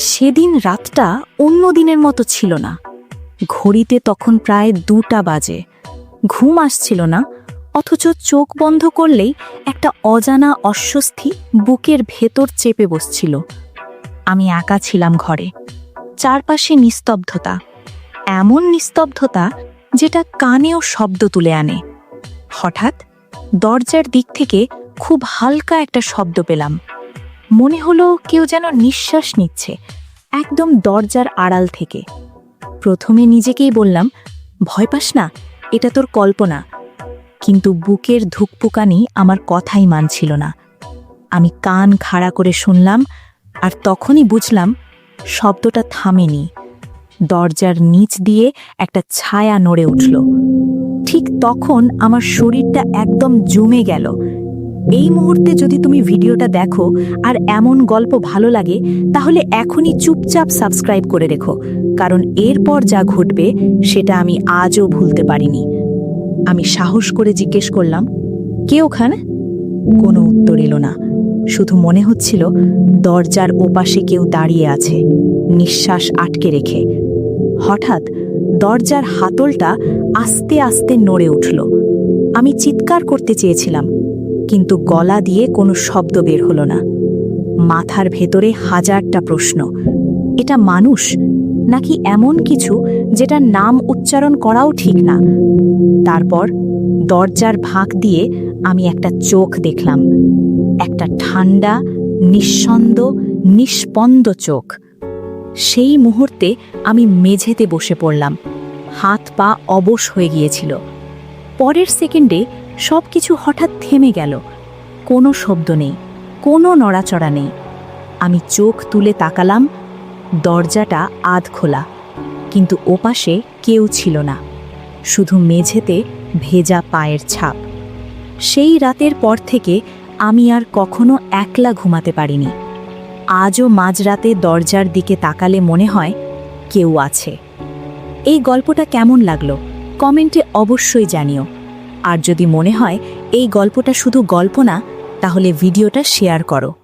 সেদিন রাতটা অন্য দিনের মতো ছিল না। ঘড়িতে তখন প্রায় দুটা বাজে। ঘুম আসছিল না, অথচ চোখ বন্ধ করলেই একটা অজানা অস্বস্তি বুকের ভেতর চেপে বসছিল। আমি একা ছিলাম ঘরে। চারপাশে নিস্তব্ধতা। এমন নিস্তব্ধতা যেটা কানেও শব্দ তুলে আনে। হঠাৎ দরজার দিক থেকে খুব হালকা একটা শব্দ পেলাম। মনে হলো কেউ যেন নিঃশ্বাস নিচ্ছে, একদম দরজার আড়াল থেকে। প্রথমে নিজেকেই বললাম, ভয় পাস না, এটা তোর কল্পনা। কিন্তু বুকের ধুকপুকানি আমার কথাই মানছিল না। আমি কান খাড়া করে শুনলাম আর তখনই বুঝলাম শব্দটা থামেনি। দরজার নিচ দিয়ে একটা ছায়া নড়ে উঠল। ঠিক তখন আমার শরীরটা একদম জমে গেল। এই মুহূর্তে যদি তুমি ভিডিওটা দেখো আর এমন গল্প ভালো লাগে, তাহলে এখনই চুপচাপ সাবস্ক্রাইব করে রেখো, কারণ এরপর যা ঘটবে সেটা আমি আজও ভুলতে পারিনি। আমি সাহস করে জিজ্ঞেস করলাম, কে ওখানে? কোনো উত্তর এলো না। শুধু মনে হচ্ছিল দরজার ওপাশে কেউ দাঁড়িয়ে আছে, নিঃশ্বাস আটকে রেখে। হঠাৎ দরজার হাতলটা আস্তে আস্তে নড়ে উঠল। আমি চিৎকার করতে চেয়েছিলাম কিন্তু গলা দিয়ে কোনো শব্দ বের হলো না। মাথার ভেতরে হাজারটা প্রশ্ন। এটা মানুষ? নাকি এমন কিছু যেটার নাম উচ্চারণ করাও ঠিক না? তারপর দরজার ফাঁক দিয়ে আমি একটা চোখ দেখলাম। একটা ঠান্ডা, নিঃসন্দ, নিষ্পন্দ চোখ। সেই মুহূর্তে আমি মেঝেতে বসে পড়লাম। হাত পা অবশ হয়ে গিয়েছিল। পরের সেকেন্ডে সব কিছু হঠাৎ থেমে গেল। কোনো শব্দ নেই, কোনো নড়াচড়া নেই। আমি চোখ তুলে তাকালাম, দরজাটা আধ খোলা, কিন্তু ওপাশে কেউ ছিল না। শুধু মেঝেতে ভেজা পায়ের ছাপ। সেই রাতের পর থেকে আমি আর কখনো একলা ঘুমাতে পারিনি। আজও মাঝরাতে দরজার দিকে তাকালে মনে হয় কেউ আছে। এই গল্পটা কেমন লাগল, কমেন্টে অবশ্যই জানিও। আর যদি মনে হয় এই গল্পটা শুধু গল্প না তাহলে ভিডিওটা শেয়ার করো।